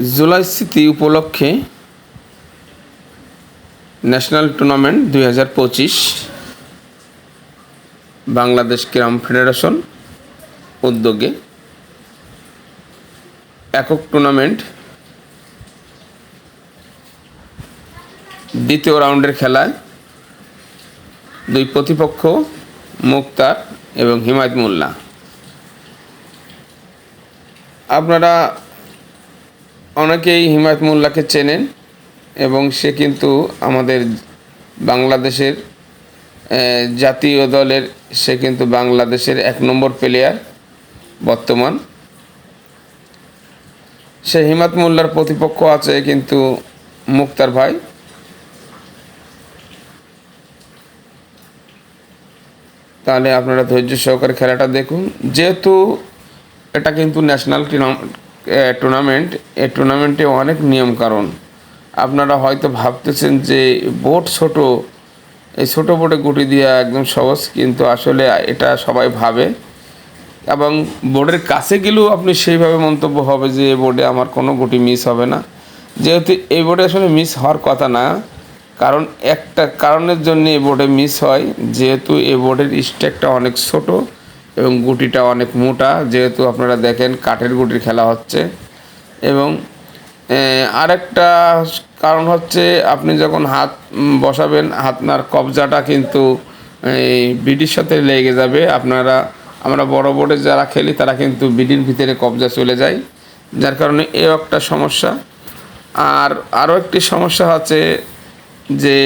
জুলাই স্মৃতি উপলক্ষে national tournament দুই হাজার পঁচিশ, বাংলাদেশ ক্রাম ফেডারেশন উদ্যোগে একক টুর্নামেন্ট দ্বিতীয় রাউন্ডের খেলায় দুই প্রতিপক্ষ মুক্তার এবং হিমায়ত মোল্লা। আপনারা অনেকেই হিমায়ত মোল্লাকে চেনেন এবং সে কিন্তু আমাদের বাংলাদেশের জাতীয় দলের, সে কিন্তু বাংলাদেশের এক নম্বর প্লেয়ার বর্তমান। সে হিমাত মোল্লার প্রতিপক্ষ আছে কিন্তু মুক্তার ভাই। তাহলে আপনারা ধৈর্য সহকারে খেলাটা দেখুন। যেহেতু এটা কিন্তু ন্যাশনাল টুর্নামেন্ট এই টুর্নামেন্টে অনেক নিয়ম কারণ আপনারা হয়তো ভাবতেছেন যে বোট ছোট, এই ছোটো বোটে গুটি দেওয়া একদম সহজ, কিন্তু আসলে এটা সবাই ভাবে। এবং বোর্ডের কাছে গেলেও আপনি সেইভাবে মন্তব্য হবে যে এই বোর্ডে আমার কোনো গুটি মিস হবে না। যেহেতু এই বোর্ডে আসলে মিস হওয়ার কথা না, কারণ একটা কারণের জন্য এই বোর্ডে মিস হয়। যেহেতু এই বোর্ডের স্টেকটা অনেক ছোট এবং গুটিটা অনেক মোটা, যেহেতু আপনারা দেখেন কাঠের গুটির খেলা হচ্ছে। এবং আরেকটা কারণ হচ্ছে আপনি যখন হাত বসাবেন, আপনার কবজাটা কিন্তু এই বিডির সাথে লেগে যাবে। আপনারা, আমরা বড় বোর্ডে যারা খেলি, তারা কিন্তু বিডির ভিতরে কবজা চলে যায়। যার কারণে এও একটা সমস্যা। আর আরও একটি সমস্যা হচ্ছে যে,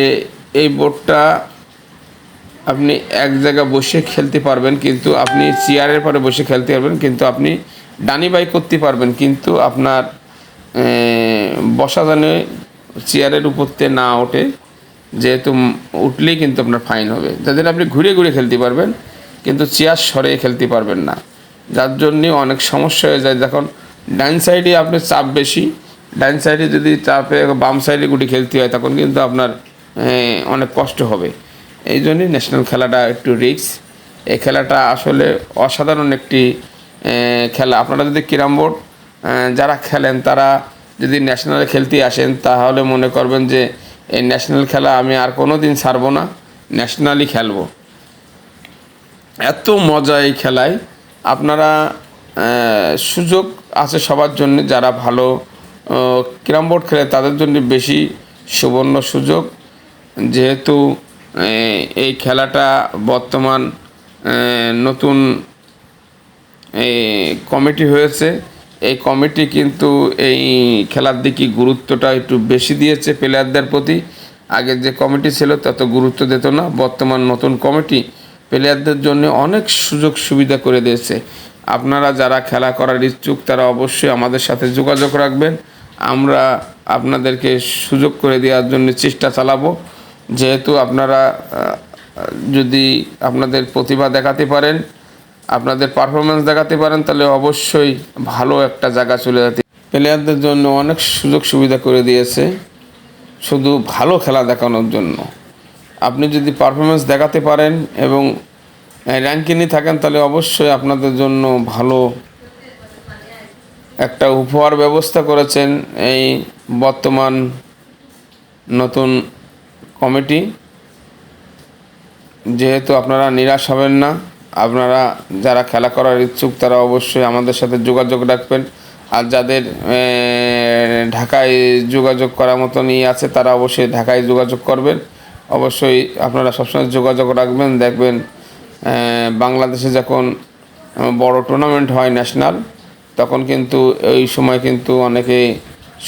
এই বোর্ডটা আপনি এক জায়গায় বসে খেলতে পারবেন, কিন্তু আপনি চেয়ারের পরে বসে খেলতে পারবেন, কিন্তু আপনি ডানি বাই করতে পারবেন, কিন্তু আপনার বসা জানে চেয়ারের উপরতে না ওঠে, যেহেতু উঠলেই কিন্তু আপনার ফাইন হবে। যাদের আপনি ঘুরে ঘুরে খেলতে পারবেন, কিন্তু চেয়ার সরে খেলতে পারবেন না। যার জন্যে অনেক সমস্যা হয়ে যায়। যখন ডাইন সাইডে আপনার চাপ বেশি ডাইন সাইডে যদি চাপে বাম সাইডে গুটি খেলতে হয়, তখন কিন্তু আপনার অনেক কষ্ট হবে। এই জন্যই ন্যাশনাল খেলাটা একটু রিক্স এই খেলাটা আসলে অসাধারণ একটি খেলা। আপনারা যদি ক্যারাম বোর্ড যারা খেলেন, তারা যদি ন্যাশনালে খেলতে আসেন, তাহলে মনে করবেন যে এই ন্যাশনাল খেলা আমি আর কোনো দিন ছাড়বো না ন্যাশনালি খেলব। এত মজা এই খেলায়। আপনারা সুযোগ আছে সবার জন্য, যারা ভালো ক্যারাম বোর্ড খেলে, তাদের জন্য বেশি সুবর্ণ সুযোগ। যেহেতু এই খেলাটা বর্তমান নতুন কমিটি হয়েছে। এই কমিটি কিন্তু এই খেলার দিকে গুরুত্বটা একটু বেশি দিয়েছে প্লেয়ারদের প্রতি। আগে যে কমিটি ছিল তত গুরুত্ব দিত না, বর্তমান নতুন কমিটি প্লেয়ারদের জন্য অনেক সুযোগ সুবিধা করে দিয়েছে। আপনারা যারা খেলা করার ইচ্ছুক, তারা অবশ্যই আমাদের সাথে যোগাযোগ রাখবেন। আমরা আপনাদেরকে সুযোগ করে দেওয়ার জন্য চেষ্টা চালাবো। যেহেতু আপনারা যদি আপনাদের প্রতিভা দেখাতে পারেন, আপনাদের পারফরমেন্স দেখাতে পারেন, তাহলে অবশ্যই ভালো একটা জায়গা চলে যেতে প্লেয়ারদের জন্য অনেক সুযোগ সুবিধা করে দিয়েছে। শুধু ভালো খেলা দেখানোর জন্য। আপনি যদি পারফরমেন্স দেখাতে পারেন এবং র্যাঙ্কিংয়ে থাকেন, তাহলে অবশ্যই আপনাদের জন্য ভালো একটা উপহার ব্যবস্থা করেছেন এই বর্তমান নতুন কমিটি। যেহেতু আপনারা নিরাশ হবেন না, আপনারা যারা খেলা করার ইচ্ছুক, তারা অবশ্যই আমাদের সাথে যোগাযোগ রাখবেন। আর যাদের ঢাকায় যোগাযোগ করার মতন ই আছে, তারা অবশ্যই ঢাকায় যোগাযোগ করবেন। অবশ্যই আপনারা সবসময় যোগাযোগ রাখবেন, দেখবেন বাংলাদেশে যখন বড় টুর্নামেন্ট হয় ন্যাশনাল তখন কিন্তু এই সময় কিন্তু অনেকে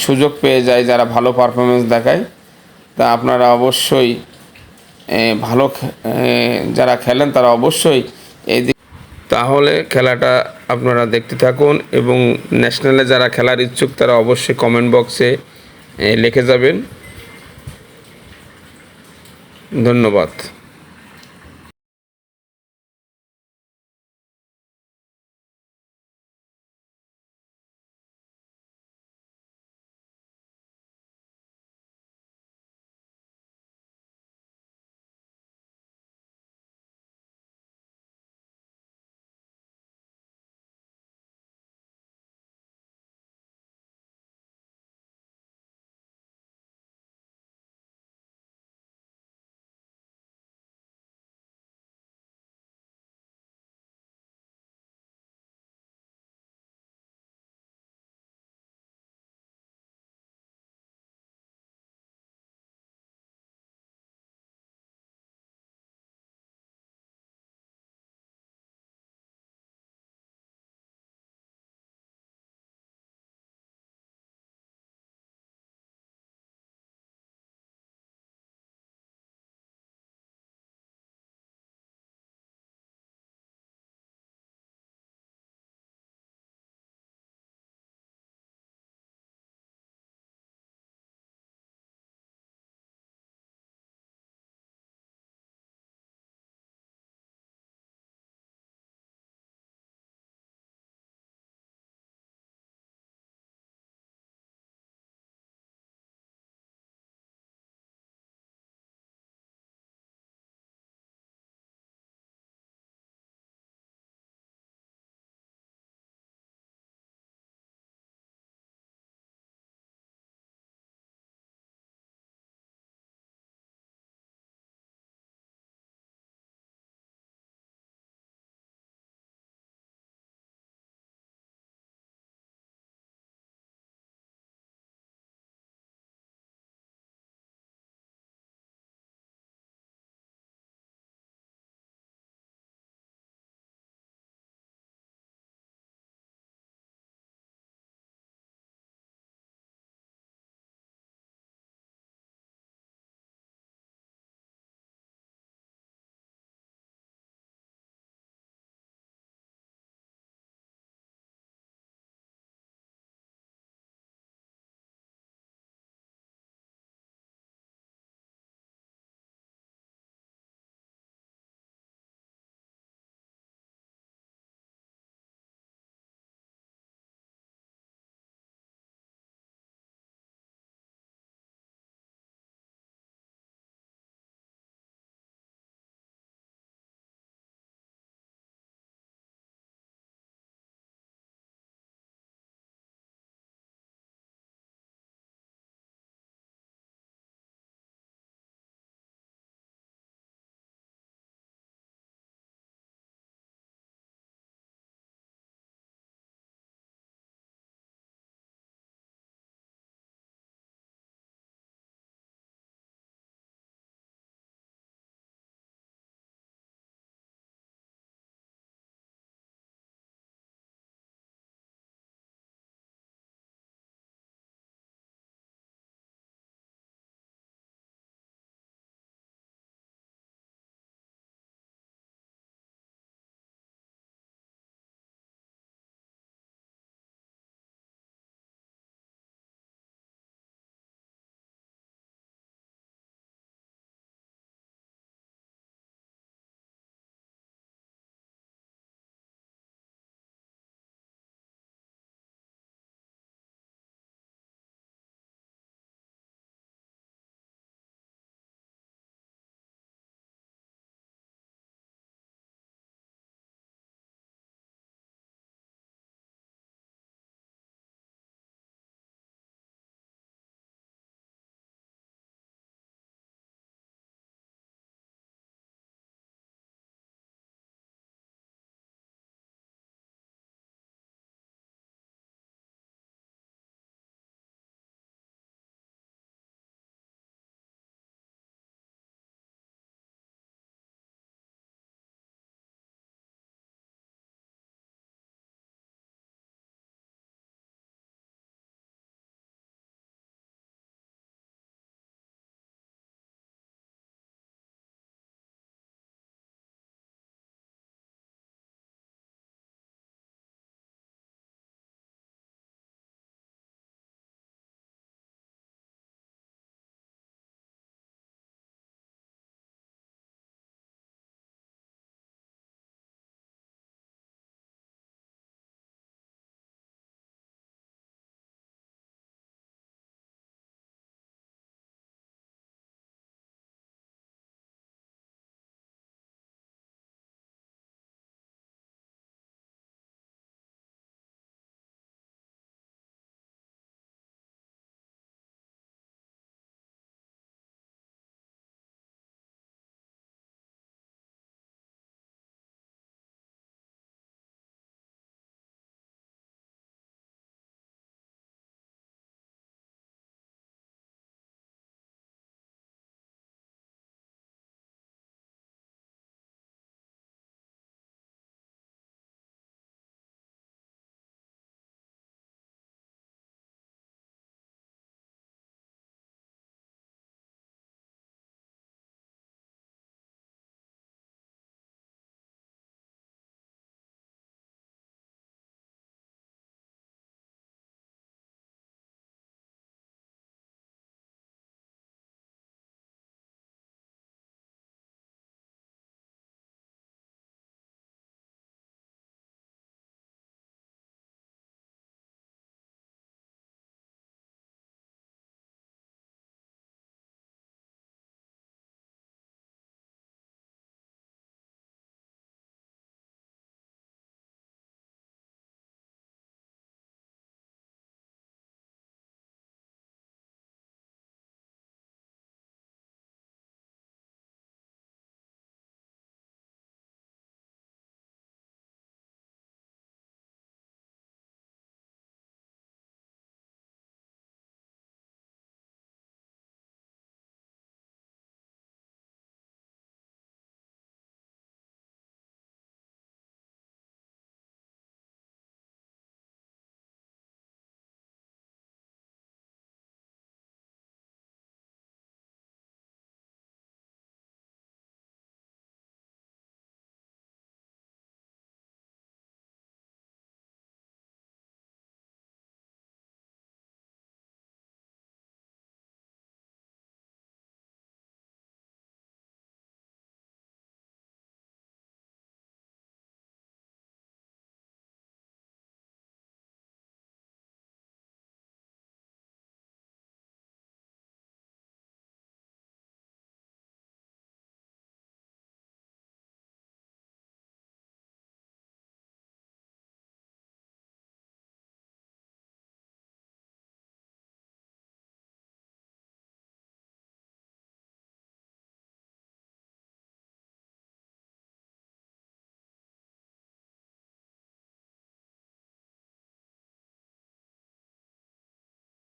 সুযোগ পেয়ে যায়, যারা ভালো পারফরমেন্স দেখায়। তা আপনারা অবশ্যই ভালো যারা খেলেন তারা অবশ্যই এই তাহলে খেলাটা আপনারা দেখতে থাকুন এবং ন্যাশনালে যারা খেলার ইচ্ছুক তারা অবশ্যই কমেন্ট বক্সে লিখে যাবেন। ধন্যবাদ।